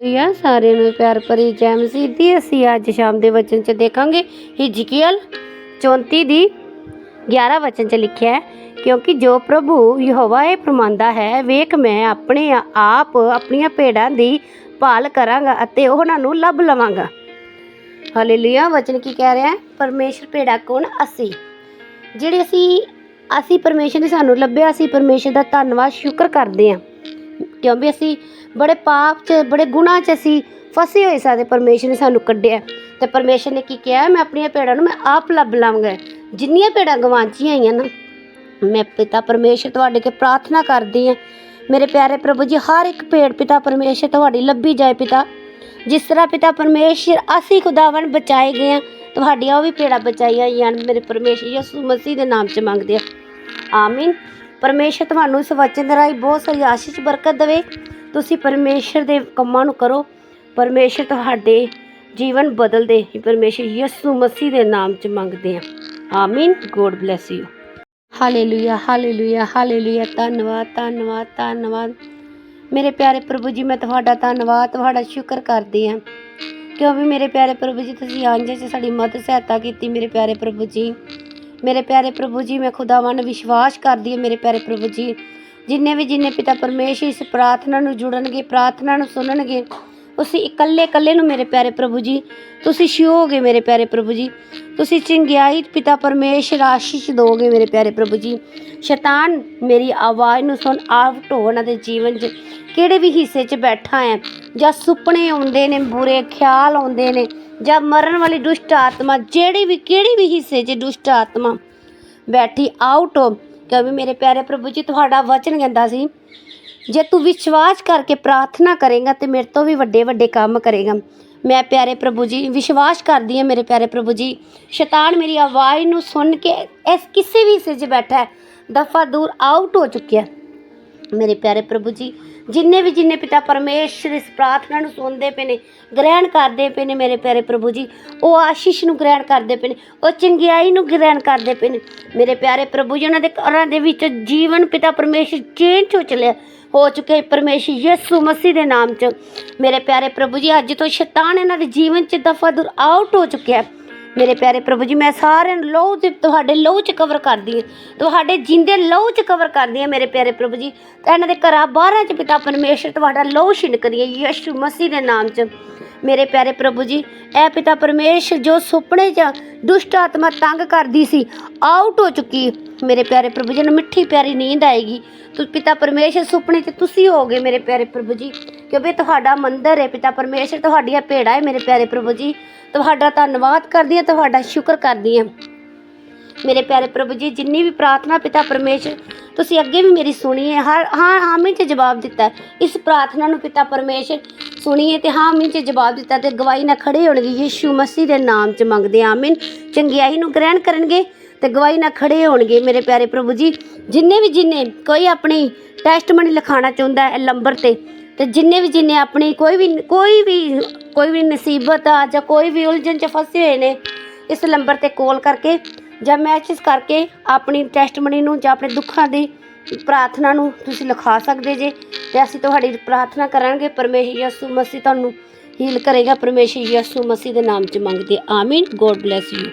ਯਾ ਸਾਰਿਆਂ ਨੂੰ ਪਿਆਰ ਭਰੀ ਜੈ ਮਸੀਹ ਦੀ। ਅਸੀਂ ਅੱਜ ਸ਼ਾਮ ਦੇ ਵਚਨ ਚ ਦੇਖਾਂਗੇ ਹਿਜਕੀਅਲ 34 ਦੀ 11 ਵਚਨ ਚ ਲਿਖਿਆ ਹੈ, ਕਿਉਂਕਿ ਜੋ ਪ੍ਰਭੂ ਯਹੋਵਾ ਇਹ ਫਰਮਾਂਦਾ ਹੈ, ਵੇਖ ਮੈਂ ਆਪਣੇ ਆਪ ਆਪਣੀਆਂ ਭੇਡਾਂ ਦੀ ਭਾਲ ਕਰਾਂਗਾ ਅਤੇ ਉਹਨਾਂ ਨੂੰ ਲੱਭ ਲਵਾਂਗਾ। ਹਾਲੇਲੂਇਆ ਵਚਨ ਕੀ ਕਹਿ ਰਿਹਾ ਹੈ? ਪਰਮੇਸ਼ਰ ਭੇਡਾ ਕੌਣ? ਅਸੀਂ। ਜਿਹੜੇ ਅਸੀਂ ਅਸੀਂ ਪਰਮੇਸ਼ਰ ਨੇ ਸਾਨੂੰ ਲੱਭਿਆ, ਅਸੀਂ ਪਰਮੇਸ਼ਰ ਦਾ ਧੰਨਵਾਦ, ਸ਼ੁਕਰ ਕਰਦੇ ਹਾਂ। ਕਿਉਂਕਿ ਅਸੀਂ, ਬੜੇ ਪਾਪ 'ਚ, ਬੜੇ ਗੁਨਾਹ 'ਚ ਅਸੀਂ ਫਸੇ ਹੋਏ ਸਾਡੇ ਪਰਮੇਸ਼ਰ ਨੇ ਸਾਨੂੰ ਕੱਢਿਆ। ਤੇ ਪਰਮੇਸ਼ਰ ਨੇ ਕੀ ਕਿਹਾ, ਮੈਂ ਆਪਣੀਆਂ ਭੇਡਾਂ ਨੂੰ ਮੈਂ ਆਪ ਲੱਭ ਲਾਂਗਾ। ਜਿੰਨੀਆਂ ਭੇਡਾਂ ਗਵਾਚੀਆਂ ਹੋਈਆਂ ਨਾ, ਮੈਂ ਪਿਤਾ ਪਰਮੇਸ਼ਰ ਤੁਹਾਡੇ ਅੱਗੇ ਪ੍ਰਾਰਥਨਾ ਕਰਦੀ ਹਾਂ। ਮੇਰੇ ਪਿਆਰੇ ਪ੍ਰਭੂ ਜੀ, ਹਰ ਇੱਕ ਭੇਡ ਪਿਤਾ ਪਰਮੇਸ਼ਰ ਤੁਹਾਡੀ ਲੱਭੀ ਜਾਏ ਪਿਤਾ। ਜਿਸ ਤਰ੍ਹਾਂ ਪਿਤਾ ਪਰਮੇਸ਼ਰ ਅਸੀਂ ਖੁਦਾਵੰ ਬਚਾਏ ਗਏ ਹਾਂ, ਤੁਹਾਡੀਆਂ ਉਹ ਵੀ ਭੇਡਾਂ ਬਚਾਈਆਂ ਹੋਈਆਂ ਹਨ। ਮੇਰੇ ਪਰਮੇਸ਼ਰ ਯਿਸੂ ਮਸੀਹ ਦੇ ਨਾਮ 'ਚ ਮੰਗਦੇ ਆ ਆਮੀਨ। ਪਰਮੇਸ਼ਰ ਤੁਹਾਨੂੰ ਇਸ ਵਚਨ ਦੇ ਰਾਹੀਂ ਬਹੁਤ ਸਾਰੀ ਆਸ਼ੀਸ਼, ਬਰਕਤ ਦੇਵੇ। ਤੁਸੀਂ ਪਰਮੇਸ਼ਰ ਦੇ ਕੰਮਾਂ ਨੂੰ ਕਰੋ। ਪਰਮੇਸ਼ਰ ਤੁਹਾਡੇ ਜੀਵਨ ਬਦਲ ਦੇ ਪਰਮੇਸ਼ਰ ਯਿਸੂ ਮਸੀਹ ਦੇ ਨਾਮ 'ਚ ਮੰਗਦੇ ਆ। Amen God bless you hallelujah hallelujah hallelujah ਧੰਨਵਾਦ ਧੰਨਵਾਦ ਧੰਨਵਾਦ। ਮੇਰੇ ਪਿਆਰੇ ਪ੍ਰਭੂ ਜੀ, ਮੈਂ ਤੁਹਾਡਾ ਧੰਨਵਾਦ, ਤੁਹਾਡਾ ਸ਼ੁਕਰ ਕਰਦੀ ਹਾਂ। ਕਿਉਂਕਿ ਮੇਰੇ ਪਿਆਰੇ ਪ੍ਰਭੂ ਜੀ, ਤੁਸੀਂ ਆਂਝੇ 'ਚ ਸਾਡੀ ਮਦਦ ਸਹਾਇਤਾ ਕੀਤੀ, ਮੇਰੇ ਪਿਆਰੇ ਪ੍ਰਭੂ ਜੀ। ਮੇਰੇ ਪਿਆਰੇ ਪ੍ਰਭੂ ਜੀ, ਮੈਂ ਖੁਦਾਵਾਂ ਨੂੰ ਵਿਸ਼ਵਾਸ ਕਰਦੀ ਹਾਂ, ਮੇਰੇ ਪਿਆਰੇ ਪ੍ਰਭੂ ਜੀ। ਜਿੰਨੇ ਵੀ ਜਿੰਨੇ ਪਿਤਾ ਪਰਮੇਸ਼ਰ ਇਸ ਪ੍ਰਾਰਥਨਾ ਨੂੰ ਜੁੜਨਗੇ, ਪ੍ਰਾਰਥਨਾ ਨੂੰ ਸੁਣਨਗੇ, ਤੁਸੀਂ ਇਕੱਲੇ ਇਕੱਲੇ ਨੂੰ ਮੇਰੇ ਪਿਆਰੇ ਪ੍ਰਭੂ ਜੀ, ਤੁਸੀਂ ਛਿਓਗੇ ਮੇਰੇ ਪਿਆਰੇ ਪ੍ਰਭੂ ਜੀ। ਤੁਸੀਂ ਚੰਗਿਆਈ ਪਿਤਾ ਪਰਮੇਸ਼ਰ ਆਸ਼ੀਸ਼ ਦੋਗੇ ਮੇਰੇ ਪਿਆਰੇ ਪ੍ਰਭੂ ਜੀ। ਸ਼ੈਤਾਨ, ਮੇਰੀ ਆਵਾਜ਼ ਨੂੰ ਸੁਣ ਆਊਟ ਹੋ ਦੇ ਜੀਵਨ 'ਚ। ਕਿਹੜੇ ਵੀ ਹਿੱਸੇ 'ਚ ਬੈਠਾ ਹੈ, ਜਾਂ ਸੁਪਨੇ ਆਉਂਦੇ ਨੇ, ਬੁਰੇ ਖਿਆਲ ਆਉਂਦੇ ਨੇ ਜਾਂ ਮਰਨ ਵਾਲੀ ਦੁਸ਼ਟ ਆਤਮਾ, ਜਿਹੜੀ ਵੀ, ਕਿਹੜੀ ਵੀ ਹਿੱਸੇ 'ਚ ਦੁਸ਼ਟ ਆਤਮਾ ਬੈਠੀ ਆਊਟ ਹੋ ਕਿਉਂਕਿ ਮੇਰੇ ਪਿਆਰੇ ਪ੍ਰਭੂ ਜੀ, ਤੁਹਾਡਾ ਵਚਨ ਕਹਿੰਦਾ ਸੀ, ਜੇ ਤੂੰ ਵਿਸ਼ਵਾਸ ਕਰਕੇ ਪ੍ਰਾਰਥਨਾ ਕਰੇਗਾ ਤੇ ਮੇਰੇ ਤੋਂ ਵੀ ਵੱਡੇ ਵੱਡੇ ਕੰਮ ਕਰੇਗਾ। ਮੈਂ ਪਿਆਰੇ ਪ੍ਰਭੂ ਜੀ, ਵਿਸ਼ਵਾਸ ਕਰਦੀ ਹਾਂ ਮੇਰੇ ਪਿਆਰੇ ਪ੍ਰਭੂ ਜੀ, ਸ਼ੈਤਾਨ ਮੇਰੀ ਆਵਾਜ਼ ਨੂੰ ਸੁਣ ਕੇ ਇਸ ਕਿਸੇ ਵੀ ਹਿੱਸੇ 'ਚ ਬੈਠਾ ਦਫਾ ਦੂਰ ਆਊਟ ਹੋ ਚੁੱਕਿਆ ਮੇਰੇ ਪਿਆਰੇ ਪ੍ਰਭੂ ਜੀ, ਜਿੰਨੇ ਵੀ ਜਿੰਨੇ ਪਿਤਾ ਪਰਮੇਸ਼ਰ ਇਸ ਪ੍ਰਾਰਥਨਾ ਨੂੰ ਸੁਣਦੇ ਪਏ ਨੇ, ਗ੍ਰਹਿਣ ਕਰਦੇ ਪਏ ਨੇ ਮੇਰੇ ਪਿਆਰੇ ਪ੍ਰਭੂ ਜੀ, ਉਹ ਆਸ਼ੀਸ਼ ਨੂੰ ਗ੍ਰਹਿਣ ਕਰਦੇ ਪਏ ਨੇ, ਉਹ ਚੰਗਿਆਈ ਨੂੰ ਗ੍ਰਹਿਣ ਕਰਦੇ ਪਏ ਨੇ, ਮੇਰੇ ਪਿਆਰੇ ਪ੍ਰਭੂ ਜੀ, ਉਹਨਾਂ ਦੇ ਘਰਾਂ ਦੇ ਵਿੱਚ ਜੀਵਨ ਪਿਤਾ ਪਰਮੇਸ਼ਰ ਚੇਂਜ ਹੋ ਚਲਿਆ, ਹੋ ਚੁੱਕੇ ਪਰਮੇਸ਼ਰ ਯਿਸੂ ਮਸੀਹ ਦੇ ਨਾਮ 'ਚ। ਮੇਰੇ ਪਿਆਰੇ ਪ੍ਰਭੂ ਜੀ, ਅੱਜ ਤੋਂ ਸ਼ੈਤਾਨ ਇਹਨਾਂ ਦੇ ਜੀਵਨ 'ਚ ਦਫਾ ਦੂਰ ਆਊਟ ਹੋ ਚੁੱਕਿਆ ਮੇਰੇ ਪਿਆਰੇ ਪ੍ਰਭੂ ਜੀ, ਮੈਂ ਸਾਰਿਆਂ ਨੂੰ ਲਹੂ ਤੇ ਤੁਹਾਡੇ ਲਹੂ 'ਚ ਕਵਰ ਕਰਦੀ ਹਾਂ। ਤੁਹਾਡੇ ਜਿੰਦੇ ਲਹੂ 'ਚ ਕਵਰ ਕਰਦੀ ਹਾਂ ਮੇਰੇ ਪਿਆਰੇ ਪ੍ਰਭੂ ਜੀ। ਤੇ ਇਹਨਾਂ ਦੇ ਘਰਾਂ ਬਾਹਰਾਂ 'ਚ ਪਿਤਾ ਪਰਮੇਸ਼ਰ ਤੁਹਾਡਾ ਲਹੂ ਛਿਣਕਦੀ ਹੈ, ਯਿਸੂ ਮਸੀਹ ਦੇ ਨਾਮ 'ਚ। ਮੇਰੇ ਪਿਆਰੇ ਪ੍ਰਭੂ ਜੀ, ਇਹ ਪਿਤਾ ਪਰਮੇਸ਼ਰ ਜੋ ਸੁਪਨੇ 'ਚ ਦੁਸ਼ਟ ਆਤਮਾ ਤੰਗ ਕਰਦੀ ਸੀ ਆਊਟ ਹੋ ਚੁੱਕੀ। ਮੇਰੇ ਪਿਆਰੇ ਪ੍ਰਭੂ ਜੀ ਨੂੰ ਮਿੱਠੀ ਪਿਆਰੀ ਨੀਂਦ ਆਏਗੀ। ਤੁ ਪਿਤਾ ਪਰਮੇਸ਼ਰ ਸੁਪਨੇ 'ਚ ਤੁਸੀਂ ਹੋਗੇ ਮੇਰੇ ਪਿਆਰੇ ਪ੍ਰਭੂ ਜੀ। ਕਿਉਂਕਿ ਤੁਹਾਡਾ ਮੰਦਰ ਹੈ ਪਿਤਾ ਪਰਮੇਸ਼ਰ ਤੁਹਾਡੀਆਂ ਭੇੜਾਂ ਹੈ ਮੇਰੇ ਪਿਆਰੇ ਪ੍ਰਭੂ ਜੀ। ਤੁਹਾਡਾ ਧੰਨਵਾਦ ਕਰਦੀ ਹਾਂ ਤੁਹਾਡਾ ਸ਼ੁਕਰ ਕਰਦੀ ਹਾਂ ਮੇਰੇ ਪਿਆਰੇ ਪ੍ਰਭੂ ਜੀ ਜਿੰਨੀ ਵੀ ਪ੍ਰਾਰਥਨਾ ਪਿਤਾ ਪਰਮੇਸ਼ਰ ਤੁਸੀਂ ਅੱਗੇ ਵੀ ਮੇਰੀ ਸੁਣੀ ਹੈ ਹਰ ਹਾਂ ਆਮੀਨ ਚ ਜਵਾਬ ਦਿੱਤਾ ਇਸ ਪ੍ਰਾਰਥਨਾ ਨੂੰ ਪਿਤਾ ਪਰਮੇਸ਼ਰ ਸੁਣੀਏ ਤੇ ਹਾਮੀ ਆਮੀਨ ਚ ਜਵਾਬ ਦਿੱਤਾ ਤੇ ਗਵਾਹੀ ਨਾਲ ਖੜੇ ਹੋਣਗੇ ਯੀਸ਼ੂ ਮਸੀਹ ਦੇ ਨਾਮ ਚ ਮੰਗਦੇ ਹਾਂ, ਆਮੀਨ। ਚੰਗਿਆਈ ਨੂੰ ਗ੍ਰਹਿਣ ਕਰਨਗੇ ਤੇ ਗਵਾਹੀ ਨਾਲ ਖੜੇ ਹੋਣਗੇ ਮੇਰੇ ਪਿਆਰੇ ਪ੍ਰਭੂ ਜੀ। ਜਿੰਨੇ ਵੀ ਜਿੰਨੇ ਕੋਈ ਆਪਣੀ ਟੈਸਟਮਨੀ ਲਿਖਾਣਾ ਚਾਹੁੰਦਾ ਹੈ ਨੰਬਰ ਤੇ ਤੇ ਜਿੰਨੇ ਵੀ ਜਿੰਨੇ ਆਪਣੀ ਕੋਈ ਵੀ ਕੋਈ ਵੀ ਕੋਈ ਵੀ ਨਸੀਬਤ ਆ ਜਾਂ ਕੋਈ ਵੀ ਉਲਝਣ ਚ ਫਸੇ ਹੋਏ ਨੇ, ਇਸ ਨੰਬਰ ਤੇ ਕਾਲ ਕਰਕੇ ਜਾਂ ਮੈਸੇਜ ਕਰਕੇ ਆਪਣੀ ਟੈਸਟਮਨੀ ਨੂੰ ਜਾਂ ਆਪਣੇ ਦੁੱਖਾਂ ਦੀ ਪ੍ਰਾਰਥਨਾ ਨੂੰ ਤੁਸੀਂ ਲਿਖਾ ਸਕਦੇ ਜੇ, ਤੇ ਅਸੀਂ ਤੁਹਾਡੀ ਪ੍ਰਾਰਥਨਾ ਕਰਾਂਗੇ। ਪਰਮੇਸ਼ਰ ਯਿਸੂ ਮਸੀਹ ਤੁਹਾਨੂੰ ਹੀਲ ਕਰੇਗਾ। ਪਰਮੇਸ਼ਰ ਯਿਸੂ ਮਸੀਹ ਦੇ ਨਾਮ 'ਚ ਮੰਗਦੇ ਆਮੀਨ। God bless you